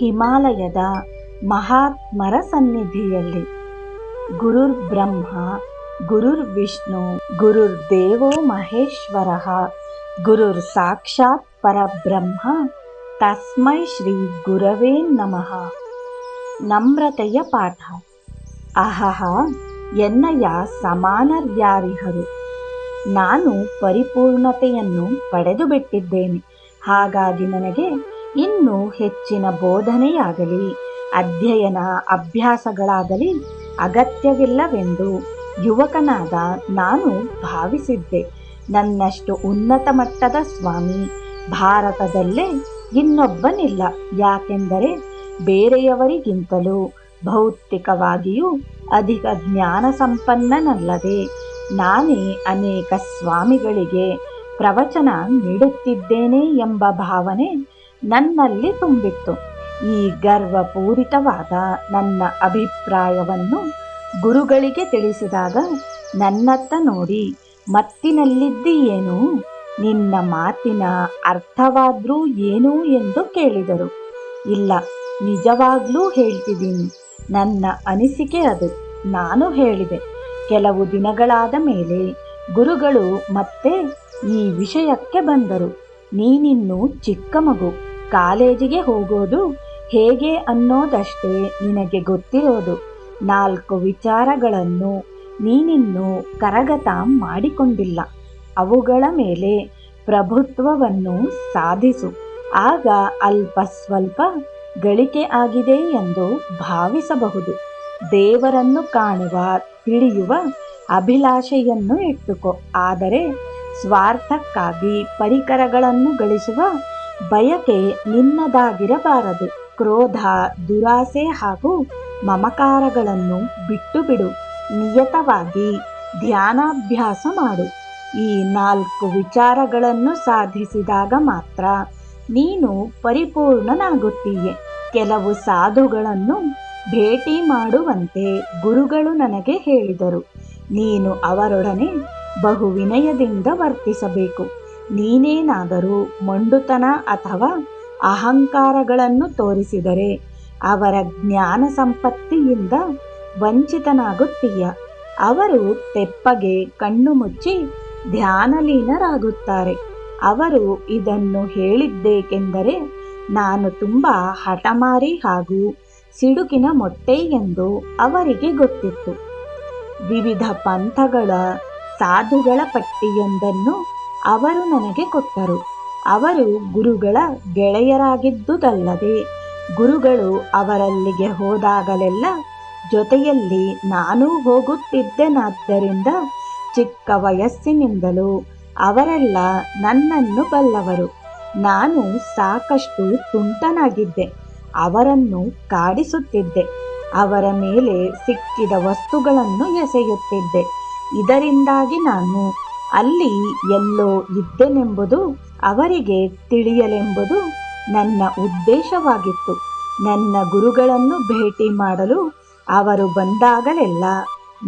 ಹಿಮಾಲಯದ ಮಹಾತ್ಮರ ಸನ್ನಿಧಿಯಲ್ಲಿ ಗುರುರ್ ಬ್ರಹ್ಮ ಗುರುರ್ ವಿಷ್ಣು ಗುರುರ್ ದೇವೋ ಮಹೇಶ್ವರ ಗುರುರ್ ಸಾಕ್ಷಾತ್ ಪರಬ್ರಹ್ಮ, ತಸ್ಮೈ ಶ್ರೀ ಗುರವೇ ನಮಃ. ನಮ್ರತೆಯ ಪಾಠ. ಅಹಹ ಎನ್ನಯ ಸಮಾನರ್ಯಾರಿಹರು. ನಾನು ಪರಿಪೂರ್ಣತೆಯನ್ನು ಪಡೆದುಬಿಟ್ಟಿದ್ದೇನೆ. ಹಾಗಾಗಿ ನನಗೆ ಇನ್ನೂ ಹೆಚ್ಚಿನ ಬೋಧನೆಯಾಗಲಿ. ಅಧ್ಯಯನ ಅಭ್ಯಾಸಗಳಾಗಲಿ ಅಗತ್ಯವಿಲ್ಲವೆಂದು ಯುವಕನಾದ ನಾನು ಭಾವಿಸಿದ್ದೆ. ನನ್ನಷ್ಟು ಉನ್ನತ ಮಟ್ಟದ ಸ್ವಾಮಿ ಭಾರತದಲ್ಲೇ ಇನ್ನೊಬ್ಬನಿಲ್ಲ. ಯಾಕೆಂದರೆ ಬೇರೆಯವರಿಗಿಂತಲೂ ಭೌತಿಕವಾಗಿಯೂ ಅಧಿಕ ಜ್ಞಾನ ಸಂಪನ್ನನಲ್ಲದೆ ನಾನೇ ಅನೇಕ ಸ್ವಾಮಿಗಳಿಗೆ ಪ್ರವಚನ ನೀಡುತ್ತಿದ್ದೇನೆ ಎಂಬ ಭಾವನೆ ನನ್ನಲ್ಲಿ ತುಂಬಿತ್ತು. ಈ ಗರ್ವಪೂರಿತವಾದ ನನ್ನ ಅಭಿಪ್ರಾಯವನ್ನು ಗುರುಗಳಿಗೆ ತಿಳಿಸಿದಾಗ ನನ್ನತ್ತ ನೋಡಿ ಮತ್ತಿನಲ್ಲಿದ್ದೀಯೇನು ನಿನ್ನ ಮಾತಿನ ಅರ್ಥವಾದ್ರೂ ಏನು ಎಂದು ಕೇಳಿದರು. ಇಲ್ಲ, ನಿಜವಾಗ್ಲೂ ಹೇಳ್ತಿದ್ದೀನಿ. ನನ್ನ ಅನಿಸಿಕೆ ಅದು, ನಾನು ಹೇಳಿದೆ. ಕೆಲವು ದಿನಗಳಾದ ಮೇಲೆ ಗುರುಗಳು ಮತ್ತೆ ಈ ವಿಷಯಕ್ಕೆ ಬಂದರು. ನೀನಿನ್ನು ಚಿಕ್ಕ ಮಗು. ಕಾಲೇಜಿಗೆ ಹೋಗೋದು ಹೇಗೆ ಅನ್ನೋದಷ್ಟೇ ನಿನಗೆ ಗೊತ್ತಿರೋದು. ನಾಲ್ಕು ವಿಚಾರಗಳನ್ನು ನೀನಿನ್ನು ಕರಗತ ಮಾಡಿಕೊಂಡಿಲ್ಲ. ಅವುಗಳ ಮೇಲೆ ಪ್ರಭುತ್ವವನ್ನು ಸಾಧಿಸು. ಆಗ ಅಲ್ಪ ಸ್ವಲ್ಪ ಗಳಿಕೆ ಆಗಿದೆ ಎಂದು ಭಾವಿಸಬಹುದು. ದೇವರನ್ನು ಕಾಣುವ, ತಿಳಿಯುವ ಅಭಿಲಾಷೆಯನ್ನು ಇಟ್ಟುಕೋ. ಆದರೆ ಸ್ವಾರ್ಥಕ್ಕಾಗಿ ಪರಿಕರಗಳನ್ನು ಗಳಿಸುವ ಬಯಕೆ ನಿನ್ನದಾಗಿರಬಾರದು. ಕ್ರೋಧ, ದುರಾಸೆ ಹಾಗೂ ಮಮಕಾರಗಳನ್ನು ಬಿಟ್ಟು ಬಿಡು ನಿಯತವಾಗಿ ಧ್ಯಾನಾಭ್ಯಾಸ ಮಾಡು. ಈ ನಾಲ್ಕು ವಿಚಾರಗಳನ್ನು ಸಾಧಿಸಿದಾಗ ಮಾತ್ರ ನೀನು ಪರಿಪೂರ್ಣನಾಗುತ್ತೀಯೆ. ಕೆಲವು ಸಾಧುಗಳನ್ನು ಭೇಟಿ ಮಾಡುವಂತೆ ಗುರುಗಳು ನನಗೆ ಹೇಳಿದರು. ನೀನು ಅವರೊಡನೆ ಬಹು ವಿನಯದಿಂದ ವರ್ತಿಸಬೇಕು. ನೀನೇನಾದರೂ ಮೊಂಡುತನ ಅಥವಾ ಅಹಂಕಾರಗಳನ್ನು ತೋರಿಸಿದರೆ ಅವರ ಜ್ಞಾನ ಸಂಪತ್ತಿಯಿಂದ ವಂಚಿತನಾಗುತ್ತೀಯ. ಅವರು ತೆಪ್ಪಗೆ ಕಣ್ಣು ಮುಚ್ಚಿ ಧ್ಯಾನಲೀನರಾಗುತ್ತಾರೆ. ಅವರು ಇದನ್ನು ಹೇಳಿದ್ದೇಕೆಂದರೆ ನಾನು ತುಂಬ ಹಠಮಾರಿ ಹಾಗೂ ಸಿಡುಕಿನ ಮೊಟ್ಟೆ ಎಂದು ಅವರಿಗೆ ಗೊತ್ತಿತ್ತು. ವಿವಿಧ ಪಂಥಗಳ ಸಾಧುಗಳ ಪಟ್ಟಿಯೊಂದನ್ನು ಅವರು ನನಗೆ ಕೊಟ್ಟರು. ಅವರು ಗುರುಗಳ ಗೆಳೆಯರಾಗಿದ್ದುದಲ್ಲದೆ, ಗುರುಗಳು ಅವರಲ್ಲಿಗೆ ಹೋದಾಗಲೆಲ್ಲ ಜೊತೆಯಲ್ಲಿ ನಾನೂ ಹೋಗುತ್ತಿದ್ದೆನಾದ್ದರಿಂದ ಚಿಕ್ಕ ವಯಸ್ಸಿನಿಂದಲೂ ಅವರೆಲ್ಲ ನನ್ನನ್ನು ಬಲ್ಲವರು. ನಾನು ಸಾಕಷ್ಟು ತುಂಟನಾಗಿದ್ದೆ, ಅವರನ್ನು ಕಾಡಿಸುತ್ತಿದ್ದೆ, ಅವರ ಮೇಲೆ ಸಿಕ್ಕಿದ ವಸ್ತುಗಳನ್ನು ಎಸೆಯುತ್ತಿದ್ದೆ. ಇದರಿಂದಾಗಿ ನಾನು ಅಲ್ಲಿ ಎಲ್ಲೋ ಇದ್ದೆನೆಂಬುದು ಅವರಿಗೆ ತಿಳಿಯಲೆಂಬುದು ನನ್ನ ಉದ್ದೇಶವಾಗಿತ್ತು. ನನ್ನ ಗುರುಗಳನ್ನು ಭೇಟಿ ಮಾಡಲು ಅವರು ಬಂದಾಗಲೆಲ್ಲ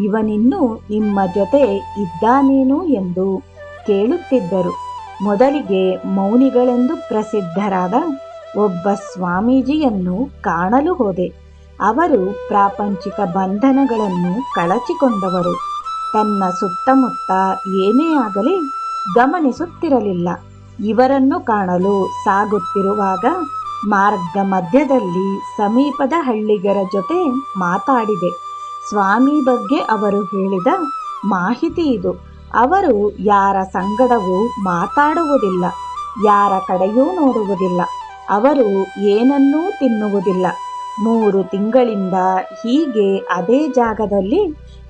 ಇವನಿನ್ನೂ ನಿಮ್ಮ ಜೊತೆ ಇದ್ದಾನೇನು ಎಂದು ಕೇಳುತ್ತಿದ್ದರು. ಮೊದಲಿಗೆ ಮೌನಿಗಳೆಂದು ಪ್ರಸಿದ್ಧರಾದ ಒಬ್ಬ ಸ್ವಾಮೀಜಿಯನ್ನು ಕಾಣಲು ಹೋದೆ. ಅವರು ಪ್ರಾಪಂಚಿಕ ಬಂಧನಗಳನ್ನು ಕಳಚಿಕೊಂಡವರು. ತನ್ನ ಸುತ್ತಮುತ್ತ ಏನೇ ಆಗಲಿ ಗಮನಿಸುತ್ತಿರಲಿಲ್ಲ. ಇವರನ್ನು ಕಾಣಲು ಸಾಗುತ್ತಿರುವಾಗ ಮಾರ್ಗ ಮಧ್ಯದಲ್ಲಿ ಸಮೀಪದ ಹಳ್ಳಿಗರ ಜೊತೆ ಮಾತಾಡಿದೆ. ಸ್ವಾಮಿ ಬಗ್ಗೆ ಅವರು ಹೇಳಿದ ಮಾಹಿತಿ ಇದು. ಅವರು ಯಾರ ಸಂಗಡವೂ ಮಾತಾಡುವುದಿಲ್ಲ, ಯಾರ ಕಡೆಯೂ ನೋಡುವುದಿಲ್ಲ. ಅವರು ಏನನ್ನೂ ತಿನ್ನುವುದಿಲ್ಲ. ಮೂರು ತಿಂಗಳಿಂದ ಹೀಗೆ ಅದೇ ಜಾಗದಲ್ಲಿ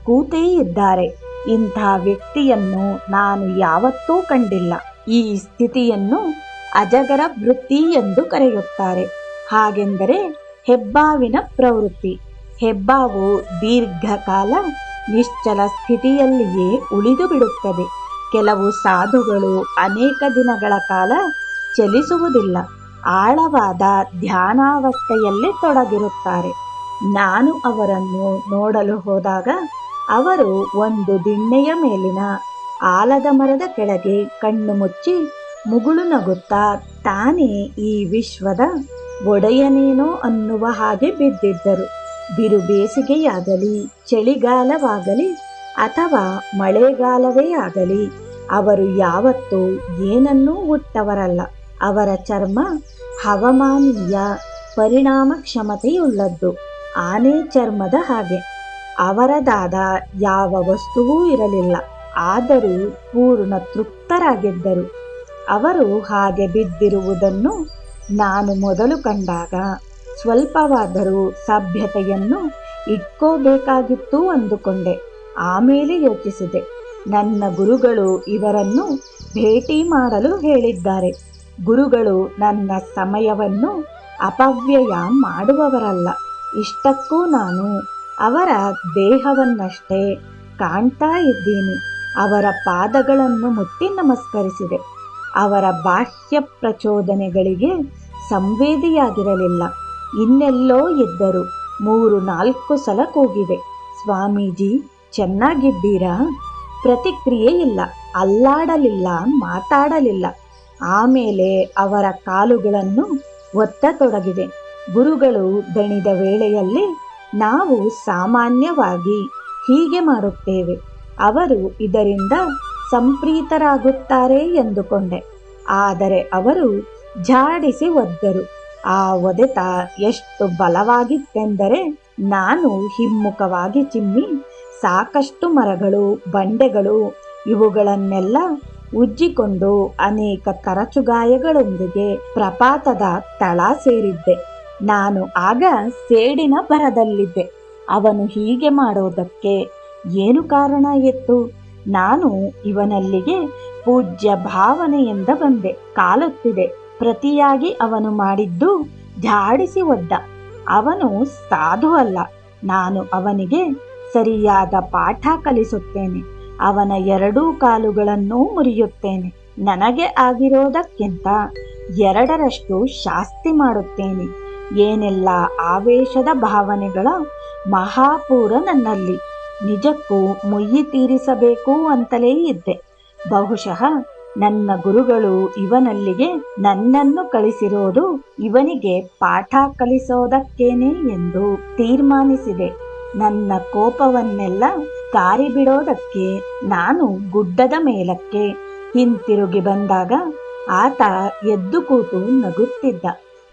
ಕೂತೇ ಇದ್ದಾರೆ ಇಂಥ ವ್ಯಕ್ತಿಯನ್ನು ನಾನು ಯಾವತ್ತೂ ಕಂಡಿಲ್ಲ. ಈ ಸ್ಥಿತಿಯನ್ನು ಅಜಗರ ವೃತ್ತಿ ಎಂದು ಕರೆಯುತ್ತಾರೆ. ಹಾಗೆಂದರೆ ಹೆಬ್ಬಾವಿನ ಪ್ರವೃತ್ತಿ. ಹೆಬ್ಬಾವು ದೀರ್ಘಕಾಲ ನಿಶ್ಚಲ ಸ್ಥಿತಿಯಲ್ಲಿಯೇ ಉಳಿದು ಬಿಡುತ್ತದೆ. ಕೆಲವು ಸಾಧುಗಳು ಅನೇಕ ದಿನಗಳ ಕಾಲ ಚಲಿಸುವುದಿಲ್ಲ. ಆಳವಾದ ಧ್ಯಾನಾವಸ್ಥೆಯಲ್ಲಿ ತೊಡಗಿರುತ್ತಾರೆ. ನಾನು ಅವರನ್ನು ನೋಡಲು ಹೋದಾಗ ಅವರು ಒಂದು ದಿಣ್ಣೆಯ ಮೇಲಿನ ಆಲದ ಮರದ ಕೆಳಗೆ ಕಣ್ಣು ಮುಚ್ಚಿ ಮುಗುಳು ನಗುತ್ತಾ ತಾನೇ ಈ ವಿಶ್ವದ ಒಡೆಯನೇನೋ ಅನ್ನುವ ಹಾಗೆ ಬಿದ್ದಿದ್ದರು. ಬಿರು ಬೇಸಿಗೆಯಾಗಲಿ, ಚಳಿಗಾಲವಾಗಲಿ ಅಥವಾ ಮಳೆಗಾಲವೇ ಆಗಲಿ, ಅವರು ಯಾವತ್ತೂ ಏನನ್ನೂ ಹುಟ್ಟವರಲ್ಲ ಅವರ ಚರ್ಮ ಹವಾಮಾನೀಯ ಪರಿಣಾಮ ಕ್ಷಮತೆಯುಳ್ಳದ್ದು ಆನೆ ಚರ್ಮದ ಹಾಗೆ. ಅವರದಾದ ಯಾವ ವಸ್ತುವೂ ಇರಲಿಲ್ಲ. ಆದರೂ ಪೂರ್ಣ ತೃಪ್ತರಾಗಿದ್ದರು. ಅವರು ಹಾಗೆ ಬಿದ್ದಿರುವುದನ್ನು ನಾನು ಮೊದಲು ಕಂಡಾಗ ಸ್ವಲ್ಪವಾದರೂ ಸಭ್ಯತೆಯನ್ನು ಇಟ್ಕೋಬೇಕಾಗಿತ್ತು ಅಂದುಕೊಂಡೆ. ಆಮೇಲೆ ಯೋಚಿಸಿದೆ. ನನ್ನ ಗುರುಗಳು ಇವರನ್ನು ಭೇಟಿ ಮಾಡಲು ಹೇಳಿದ್ದಾರೆ. ಗುರುಗಳು ನನ್ನ ಸಮಯವನ್ನು ಅಪವ್ಯಯ ಮಾಡುವವರಲ್ಲ. ಇಷ್ಟಕ್ಕೂ ನಾನು ಅವರ ದೇಹವನ್ನಷ್ಟೇ ಕಾಣ್ತಾ ಇದ್ದೀನಿ. ಅವರ ಪಾದಗಳನ್ನು ಮುಟ್ಟಿ ನಮಸ್ಕರಿಸಿದೆ. ಅವರ ಬಾಹ್ಯ ಪ್ರಚೋದನೆಗಳಿಗೆ ಸಂವೇದಿಯಾಗಿರಲಿಲ್ಲ. ಇನ್ನೆಲ್ಲೋ ಇದ್ದರು. ಮೂರು, ನಾಲ್ಕು ಸಲ ಕೂಗಿದೆ ಸ್ವಾಮೀಜಿ, ಚೆನ್ನಾಗಿದ್ದೀರಾ? ಪ್ರತಿಕ್ರಿಯೆ ಇಲ್ಲ. ಅಲ್ಲಾಡಲಿಲ್ಲ, ಮಾತಾಡಲಿಲ್ಲ. ಆಮೇಲೆ ಅವರ ಕಾಲುಗಳನ್ನು ಒತ್ತತೊಡಗಿದೆ ಗುರುಗಳು ದಣಿದ ವೇಳೆಯಲ್ಲಿ ನಾವು ಸಾಮಾನ್ಯವಾಗಿ ಹೀಗೆ ಮಾಡುತ್ತೇವೆ. ಅವರು ಇದರಿಂದ ಸಂಪ್ರೀತರಾಗುತ್ತಾರೆ ಎಂದುಕೊಂಡೆ. ಆದರೆ ಅವರು ಝಾಡಿಸಿ ಒದ್ದರು. ಆ ಒದೆತ ಎಷ್ಟು ಬಲವಾಗಿತ್ತೆಂದರೆ ನಾನು ಹಿಮ್ಮುಖವಾಗಿ ಚಿಮ್ಮಿ ಸಾಕಷ್ಟು ಮರಗಳು, ಬಂಡೆಗಳು ಇವುಗಳನ್ನೆಲ್ಲ ಉಜ್ಜಿಕೊಂಡು ಅನೇಕ ತರಚುಗಾಯಗಳೊಂದಿಗೆ ಪ್ರಪಾತದ ತಳ ಸೇರಿದ್ದೆ. ನಾನು ಆಗ ಸೇಡಿನ ಭರದಲ್ಲಿದ್ದೆ. ಅವನು ಹೀಗೆ ಮಾಡೋದಕ್ಕೆ ಏನು ಕಾರಣ ಇತ್ತು ನಾನು ಇವನಲ್ಲಿಗೆ ಪೂಜ್ಯ ಭಾವನೆಯಿಂದ ಬಂದೆ. ಕಾಲುತ್ತಿದೆ. ಪ್ರತಿಯಾಗಿ ಅವನು ಮಾಡಿದ್ದು ಝಾಡಿಸಿ ಒದ್ದ. ಅವನು ಸಾಧು ಅಲ್ಲ. ನಾನು ಅವನಿಗೆ ಸರಿಯಾದ ಪಾಠ ಕಲಿಸುತ್ತೇನೆ. ಅವನ ಎರಡೂ ಕಾಲುಗಳನ್ನು ಮುರಿಯುತ್ತೇನೆ. ನನಗೆ ಆಗಿರೋದಕ್ಕಿಂತ ಎರಡರಷ್ಟು ಶಾಸ್ತಿ ಮಾಡುತ್ತೇನೆ. ಏನೆಲ್ಲ ಆವೇಶದ ಭಾವನೆಗಳ ಮಹಾಪೂರ ನನ್ನಲ್ಲಿ ನಿಜಕ್ಕೂ ಮುಯ್ಯಿ ತೀರಿಸಬೇಕು ಅಂತಲೇ ಇದ್ದೆ. ಬಹುಶಃ ನನ್ನ ಗುರುಗಳು ಇವನಲ್ಲಿಗೆ ನನ್ನನ್ನು ಕಳಿಸಿರೋದು ಇವನಿಗೆ ಪಾಠ ಕಲಿಸೋದಕ್ಕೇನೆ ಎಂದು ತೀರ್ಮಾನಿಸಿದೆ. ನನ್ನ ಕೋಪವನ್ನೆಲ್ಲ ಕಾರಿಬಿಡೋದಕ್ಕೆ ನಾನು ಗುಡ್ಡದ ಮೇಲಕ್ಕೆ ಹಿಂತಿರುಗಿ ಬಂದಾಗ ಆತ ಎದ್ದು ಕೂತು ನಗುತ್ತಿದ್ದ.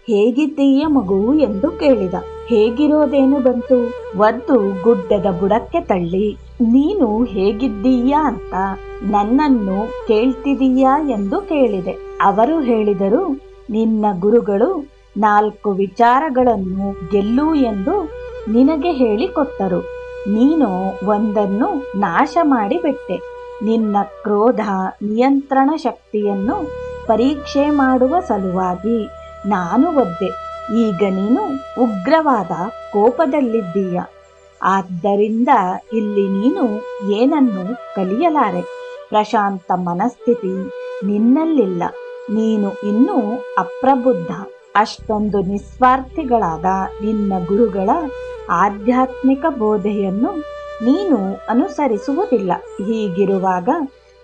ಹೇಗಿದ್ದೀಯ ಮಗು ಎಂದು ಕೇಳಿದ. ಹೇಗಿರೋದೇನು ಬಂತು? ಒದ್ದು ಗುಡ್ಡದ ಬುಡಕ್ಕೆ ತಳ್ಳಿ. ನೀನು ಹೇಗಿದ್ದೀಯಾ ಅಂತ ನನ್ನನ್ನು ಕೇಳ್ತಿದೀಯಾ ಎಂದು ಕೇಳಿದೆ. ಅವರು ಹೇಳಿದರು, ನಿನ್ನ ಗುರುಗಳು ನಾಲ್ಕು ವಿಚಾರಗಳನ್ನು ಗೆಲ್ಲು ಎಂದು ನಿನಗೆ ಹೇಳಿಕೊಟ್ಟರು. ನೀನು ಒಂದನ್ನು ನಾಶ ಮಾಡಿಬಿಟ್ಟೆ. ನಿನ್ನ ಕ್ರೋಧ ನಿಯಂತ್ರಣ ಶಕ್ತಿಯನ್ನು ಪರೀಕ್ಷೆ ಮಾಡುವ ಸಲುವಾಗಿ. ನಾನು ಒದ್ದೆ. ಈಗ ನೀನು ಉಗ್ರವಾದ ಕೋಪದಲ್ಲಿದ್ದೀಯ. ಆದ್ದರಿಂದ ಇಲ್ಲಿ ನೀನು ಏನನ್ನು ಕಲಿಯಲಾರೆ? ಪ್ರಶಾಂತ ಮನಸ್ಥಿತಿ ನಿನ್ನಲ್ಲಿಲ್ಲ. ನೀನು ಇನ್ನೂ ಅಪ್ರಬುದ್ಧ. ಅಷ್ಟೊಂದು ನಿಸ್ವಾರ್ಥಿಗಳಾದ ನಿನ್ನ ಗುರುಗಳ ಆಧ್ಯಾತ್ಮಿಕ ಬೋಧೆಯನ್ನು ನೀನು ಅನುಸರಿಸುವುದಿಲ್ಲ. ಹೀಗಿರುವಾಗ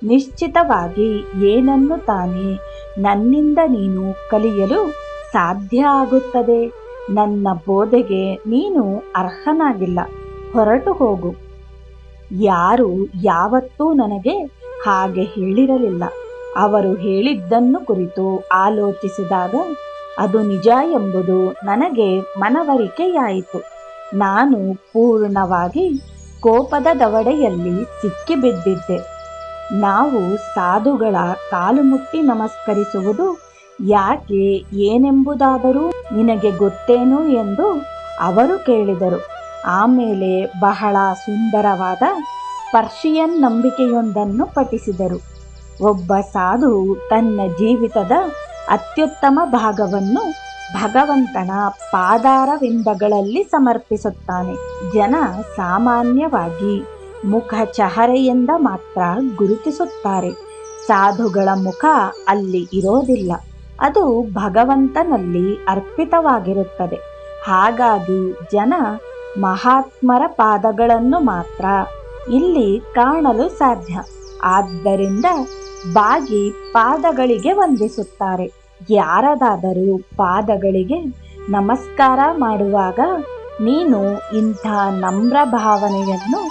ನಿಶ್ಚಿತವಾಗಿ ಏನನ್ನು ತಾನೇ ನನ್ನಿಂದ ನೀನು ಕಲಿಯಲು ಸಾಧ್ಯ ಆಗುತ್ತದೆ. ನನ್ನ ಬೋಧೆಗೆ ನೀನು ಅರ್ಹನಾಗಿಲ್ಲ. ಹೊರಟು ಹೋಗು. ಯಾರು ಯಾವತ್ತೂ ನನಗೆ ಹಾಗೆ ಹೇಳಿರಲಿಲ್ಲ. ಅವರು ಹೇಳಿದ್ದನ್ನು ಕುರಿತು ಆಲೋಚಿಸಿದಾಗ, ಅದು ನಿಜ ಎಂಬುದು ನನಗೆ ಮನವರಿಕೆಯಾಯಿತು. ನಾನು ಪೂರ್ಣವಾಗಿ ಕೋಪದ ದವಡೆಯಲ್ಲಿ ಸಿಕ್ಕಿಬಿದ್ದಿದ್ದೆ. ನಾವು ಸಾಧುಗಳ ಕಾಲು ಮುಟ್ಟಿ ನಮಸ್ಕರಿಸುವುದು ಯಾಕೆ ಏನೆಂಬುದಾದರೂ ನಿನಗೆ ಗೊತ್ತೇನು ಎಂದು ಅವರು ಕೇಳಿದರು. ಆಮೇಲೆ ಬಹಳ ಸುಂದರವಾದ ಪರ್ಷಿಯನ್ ನಂಬಿಕೆಯೊಂದನ್ನು ಪಠಿಸಿದರು. ಒಬ್ಬ ಸಾಧು ತನ್ನ ಜೀವಿತದ ಅತ್ಯುತ್ತಮ ಭಾಗವನ್ನು ಭಗವಂತನ ಪಾದಾರವಿಂದಗಳಲ್ಲಿ ಸಮರ್ಪಿಸುತ್ತಾನೆ. ಜನ ಸಾಮಾನ್ಯವಾಗಿ ಮುಖ ಚಹರೆಯಿಂದ ಮಾತ್ರ ಗುರುತಿಸುತ್ತಾರೆ. ಸಾಧುಗಳ ಮುಖ ಅಲ್ಲಿ ಇರೋದಿಲ್ಲ. ಅದು ಭಗವಂತನಲ್ಲಿ ಅರ್ಪಿತವಾಗಿರುತ್ತದೆ. ಹಾಗಾಗಿ ಜನ ಮಹಾತ್ಮರ ಪಾದಗಳನ್ನು ಮಾತ್ರ ಇಲ್ಲಿ ಕಾಣಲು ಸಾಧ್ಯ. ಆದ್ದರಿಂದ ಬಾಗಿ ಪಾದಗಳಿಗೆ ವಂದಿಸುತ್ತಾರೆ. ಯಾರದಾದರೂ ಪಾದಗಳಿಗೆ ನಮಸ್ಕಾರ ಮಾಡುವಾಗ ನೀನು ಇಂಥ ನಮ್ರ ಭಾವನೆಯನ್ನು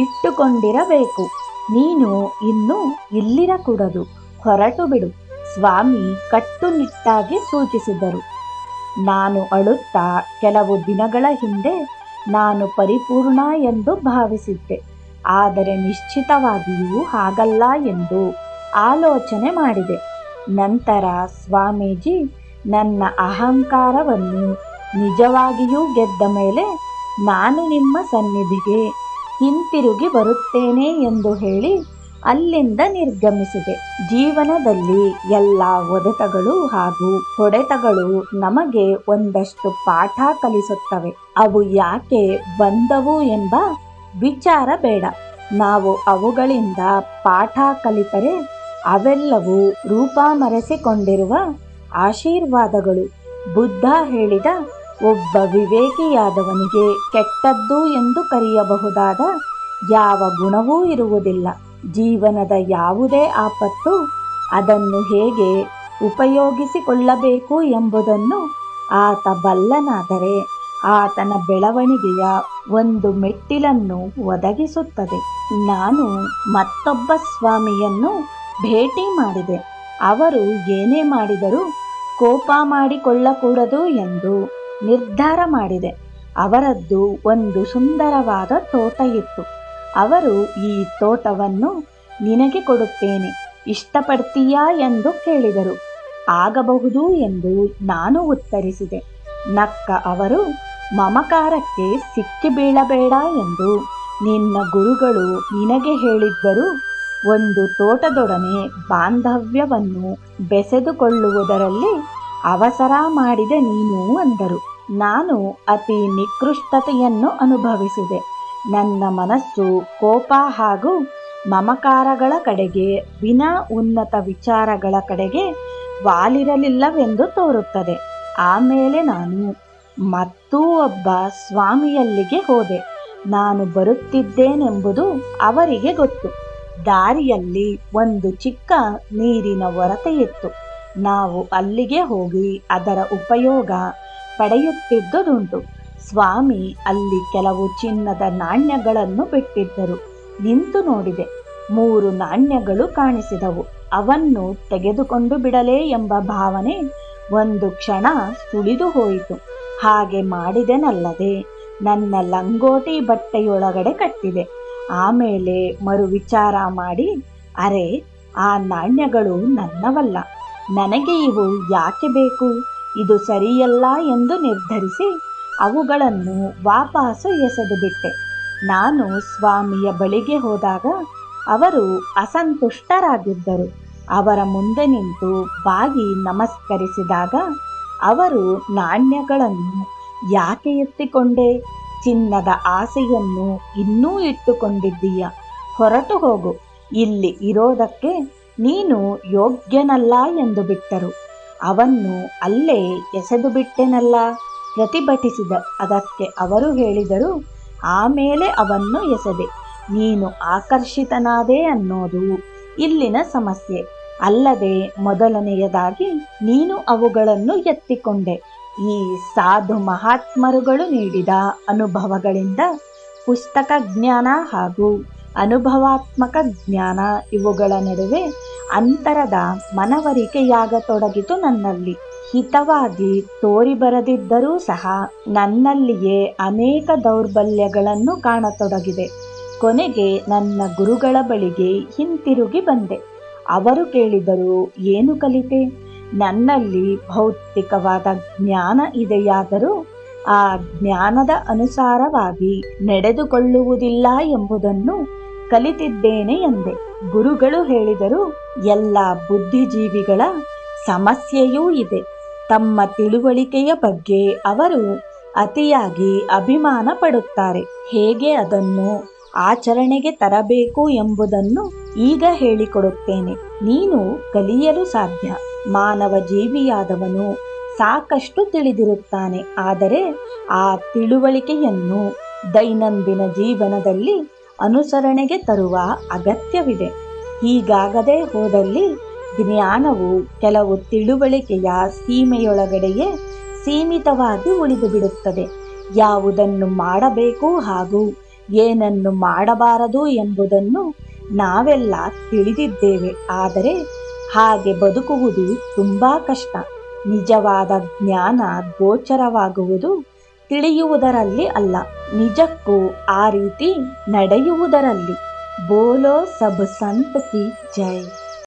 ಇಟ್ಟುಕೊಂಡಿರಬೇಕು. ನೀನು ಇನ್ನು ಇಲ್ಲಿರಕೂಡದು. ಹೊರಟು ಬಿಡು. ಸ್ವಾಮಿ ಕಟ್ಟುನಿಟ್ಟಾಗಿ ಸೂಚಿಸಿದರು. ನಾನು ಅಳುತ್ತಾ ಕೆಲವು ದಿನಗಳ ಹಿಂದೆ ನಾನು ಪರಿಪೂರ್ಣ ಎಂದು ಭಾವಿಸಿದ್ದೆ. ಆದರೆ ನಿಶ್ಚಿತವಾಗಿಯೂ ಹಾಗಲ್ಲ ಎಂದು ಆಲೋಚನೆ ಮಾಡಿದೆ. ನಂತರ ಸ್ವಾಮೀಜಿ ನನ್ನ ಅಹಂಕಾರವನ್ನು ನಿಜವಾಗಿಯೂ ಗೆದ್ದ ಮೇಲೆ ನಾನು ನಿಮ್ಮ ಸನ್ನಿಧಿಗೆ ಹಿಂತಿರುಗಿ ಬರುತ್ತೇನೆ ಎಂದು ಹೇಳಿ ಅಲ್ಲಿಂದ ನಿರ್ಗಮಿಸಿದೆ. ಜೀವನದಲ್ಲಿ ಎಲ್ಲ ಒಡೆತಗಳು ಹಾಗೂ ಹೊಡೆತಗಳು ನಮಗೆ ಒಂದಷ್ಟು ಪಾಠ ಕಲಿಸುತ್ತವೆ. ಅವು ಯಾಕೆ ಬಂದವು ಎಂಬ ವಿಚಾರ ಬೇಡ. ನಾವು ಅವುಗಳಿಂದ ಪಾಠ ಕಲಿತರೆ ಅವೆಲ್ಲವೂ ರೂಪ ಮರೆಸಿಕೊಂಡಿರುವ ಆಶೀರ್ವಾದಗಳು. ಬುದ್ಧ ಹೇಳಿದ, ಒಬ್ಬ ವಿವೇಕಿಯಾದವನಿಗೆ ಕೆಟ್ಟದ್ದು ಎಂದು ಕರೆಯಬಹುದಾದ ಯಾವ ಗುಣವೂ ಇರುವುದಿಲ್ಲ. ಜೀವನದ ಯಾವುದೇ ಆಪತ್ತು ಅದನ್ನು ಹೇಗೆ ಉಪಯೋಗಿಸಿಕೊಳ್ಳಬೇಕು ಎಂಬುದನ್ನು ಆತ ಬಲ್ಲನಾದರೆ ಆತನ ಬೆಳವಣಿಗೆಯ ಒಂದು ಮೆಟ್ಟಿಲನ್ನು ಒದಗಿಸುತ್ತದೆ. ನಾನು ಮತ್ತೊಬ್ಬ ಸ್ವಾಮಿಯನ್ನು ಭೇಟಿ ಮಾಡಿದೆ. ಅವರು ಏನೇ ಮಾಡಿದರೂ ಕೋಪ ಮಾಡಿಕೊಳ್ಳಕೂಡದು ಎಂದು ನಿರ್ಧಾರ ಮಾಡಿದೆ. ಅವರದ್ದು ಒಂದು ಸುಂದರವಾದ ತೋಟ ಇತ್ತು ಅವರು ಈ ತೋಟವನ್ನು ನಿನಗೆ ಕೊಡುತ್ತೇನೆ. ಇಷ್ಟಪಡ್ತೀಯಾ ಎಂದು ಕೇಳಿದರು. ಆಗಬಹುದು ಎಂದು ನಾನು ಉತ್ತರಿಸಿದೆ. ನಕ್ಕ ಅವರು, ಮಮಕಾರಕ್ಕೆ ಸಿಕ್ಕಿ ಬೀಳಬೇಡ ಎಂದು ನಿನ್ನ ಗುರುಗಳು ನಿನಗೆ ಹೇಳಿದ್ದರು ಒಂದು ತೋಟದೊಡನೆ ಬಾಂಧವ್ಯವನ್ನು ಬೆಸೆದುಕೊಳ್ಳುವುದರಲ್ಲಿ ಅವಸರ ಮಾಡಿದೆ ನೀನು ಅಂದರು. ನಾನು ಅತಿ ನಿಕೃಷ್ಟತೆಯನ್ನು ಅನುಭವಿಸಿದೆ. ನನ್ನ ಮನಸ್ಸು ಕೋಪ ಹಾಗೂ ಮಮಕಾರಗಳ ಕಡೆಗೆ, ವಿನ ಉನ್ನತ ವಿಚಾರಗಳ ಕಡೆಗೆ ವಾಲಿರಲಿಲ್ಲವೆಂದು ತೋರುತ್ತದೆ. ಆಮೇಲೆ ನಾನು ಮತ್ತೂ ಒಬ್ಬ ಸ್ವಾಮಿಯಲ್ಲಿಗೆ ಹೋದೆ. ನಾನು ಬರುತ್ತಿದ್ದೇನೆಂಬುದು ಅವರಿಗೆ ಗೊತ್ತು. ದಾರಿಯಲ್ಲಿ ಒಂದು ಚಿಕ್ಕ ನೀರಿನ ಒರತೆಯಿತ್ತು. ನಾವು ಅಲ್ಲಿಗೆ ಹೋಗಿ ಅದರ ಉಪಯೋಗ ಪಡೆಯುತ್ತಿದ್ದುದುಂಟು. ಸ್ವಾಮಿ ಅಲ್ಲಿ ಕೆಲವು ಚಿನ್ನದ ನಾಣ್ಯಗಳನ್ನು ಬಿಟ್ಟಿದ್ದರು. ನಿಂತು ನೋಡಿದೆ, ಮೂರು ನಾಣ್ಯಗಳು ಕಾಣಿಸಿದವು. ಅವನ್ನು ತೆಗೆದುಕೊಂಡು ಬಿಡಲೇ ಎಂಬ ಭಾವನೆ ಒಂದು ಕ್ಷಣ ಸುಳಿದು ಹೋಯಿತು. ಹಾಗೆ ಮಾಡಿದೆನಲ್ಲದೆ, ನನ್ನ ಲಂಗೋಟಿ ಬಟ್ಟೆಯೊಳಗಡೆ ಕಟ್ಟಿದೆ. ಆಮೇಲೆ ಮರು ವಿಚಾರ ಮಾಡಿ, ಅರೆ, ಆ ನಾಣ್ಯಗಳು ನನ್ನವಲ್ಲ, ನನಗೆ ಇವು ಯಾಕೆ ಬೇಕು? ಇದು ಸರಿಯಲ್ಲ ಎಂದು ನಿರ್ಧರಿಸಿ ಅವುಗಳನ್ನು ವಾಪಸ್ಸು ಎಸೆದು ಬಿಟ್ಟೆ ನಾನು ಸ್ವಾಮಿಯ ಬಳಿಗೆ ಹೋದಾಗ ಅವರು ಅಸಂತುಷ್ಟರಾಗಿದ್ದರು. ಅವರ ಮುಂದೆ ನಿಂತು ಬಾಗಿ ನಮಸ್ಕರಿಸಿದಾಗ ಅವರು ನಾಣ್ಯಗಳನ್ನು ಯಾಕೆ ಎತ್ತಿಕೊಂಡೆ? ಚಿನ್ನದ ಆಸೆಯನ್ನು ಇನ್ನೂ ಇಟ್ಟುಕೊಂಡಿದ್ದೀಯ? ಹೊರಟು ಹೋಗು. ಇಲ್ಲಿ ಇರೋದಕ್ಕೆ ನೀನು ಯೋಗ್ಯನಲ್ಲ ಎಂದು ಬಿಟ್ಟರು. ಅವನ್ನು ಅಲ್ಲೇ ಎಸೆದು ಬಿಟ್ಟೆನಲ್ಲ ಪ್ರತಿಭಟಿಸಿದ. ಅದಕ್ಕೆ ಅವರು ಹೇಳಿದರು ಆಮೇಲೆ ಅವನ್ನು ಎಸೆದೆ. ನೀನು ಆಕರ್ಷಿತನಾದೆ ಅನ್ನೋದು ಇಲ್ಲಿನ ಸಮಸ್ಯೆ. ಅಲ್ಲದೆ ಮೊದಲನೆಯದಾಗಿ ನೀನು ಅವುಗಳನ್ನು ಎತ್ತಿಕೊಂಡೆ. ಈ ಸಾಧು ಮಹಾತ್ಮರುಗಳು ನೀಡಿದ ಅನುಭವಗಳಿಂದ ಪುಸ್ತಕ ಜ್ಞಾನ ಹಾಗೂ ಅನುಭವಾತ್ಮಕ ಜ್ಞಾನ ಇವುಗಳ ನಡುವೆ ಅಂತರದ ಮನವರಿಕೆಯಾಗತೊಡಗಿತು ನನ್ನಲ್ಲಿ. ಹಿತವಾಗಿ ತೋರಿಬರದಿದ್ದರೂ ಸಹ ನನ್ನಲ್ಲಿಯೇ ಅನೇಕ ದೌರ್ಬಲ್ಯಗಳನ್ನು ಕಾಣತೊಡಗಿದೆ. ಕೊನೆಗೆ ನನ್ನ ಗುರುಗಳ ಬಳಿಗೆ ಹಿಂತಿರುಗಿ ಬಂದೆ. ಅವರು ಕೇಳಿದರು, ಏನು ಕಲಿತೆ? ನನ್ನಲ್ಲಿ ಭೌತಿಕವಾದ ಜ್ಞಾನ ಇದೆಯಾದರೂ ಆ ಜ್ಞಾನದ ಅನುಸಾರವಾಗಿ ನಡೆದುಕೊಳ್ಳುವುದಿಲ್ಲ ಎಂಬುದನ್ನು ಕಲಿತಿದ್ದೇನೆ ಎಂದೆ. ಗುರುಗಳು ಹೇಳಿದರು, ಎಲ್ಲ ಬುದ್ಧಿಜೀವಿಗಳ ಸಮಸ್ಯೆಯೂ ಇದೆ. ತಮ್ಮ ತಿಳುವಳಿಕೆಯ ಬಗ್ಗೆ ಅವರು ಅತಿಯಾಗಿ ಅಭಿಮಾನ ಪಡುತ್ತಾರೆ ಹೇಗೆ ಅದನ್ನು ಆಚರಣೆಗೆ ತರಬೇಕು ಎಂಬುದನ್ನು ಈಗ ಹೇಳಿಕೊಡುತ್ತೇನೆ. ನೀನು ಕಲಿಯಲು ಸಾಧ್ಯ. ಮಾನವ ಜೀವಿಯಾದವನು ಸಾಕಷ್ಟು ತಿಳಿದಿರುತ್ತಾನೆ. ಆದರೆ ಆ ತಿಳುವಳಿಕೆಯನ್ನು ದೈನಂದಿನ ಜೀವನದಲ್ಲಿ ಅನುಸರಣೆಗೆ ತರುವ ಅಗತ್ಯವಿದೆ. ಹೀಗಾಗದೆ ಹೋದಲ್ಲಿ ಜ್ಞಾನವು ಕೆಲವು ತಿಳುವಳಿಕೆಯ ಸೀಮೆಯೊಳಗಡೆಯೇ ಸೀಮಿತವಾಗಿ ಉಳಿದು ಬಿಡುತ್ತದೆ ಯಾವುದನ್ನು ಮಾಡಬೇಕು ಹಾಗೂ ಏನನ್ನು ಮಾಡಬಾರದು ಎಂಬುದನ್ನು ನಾವೆಲ್ಲ ತಿಳಿದಿದ್ದೇವೆ. ಆದರೆ ಹಾಗೆ ಬದುಕುವುದು ತುಂಬ ಕಷ್ಟ. ನಿಜವಾದ ಜ್ಞಾನ ಗೋಚರವಾಗುವುದು ತಿಳಿಯುವುದರಲ್ಲಿ ಅಲ್ಲ. ನಿಜಕ್ಕೂ ಆ ರೀತಿ ನಡೆಯುವುದರಲ್ಲಿ. ಬೋಲೋ ಸಬ್ ಸಂತ್ ಜೈ.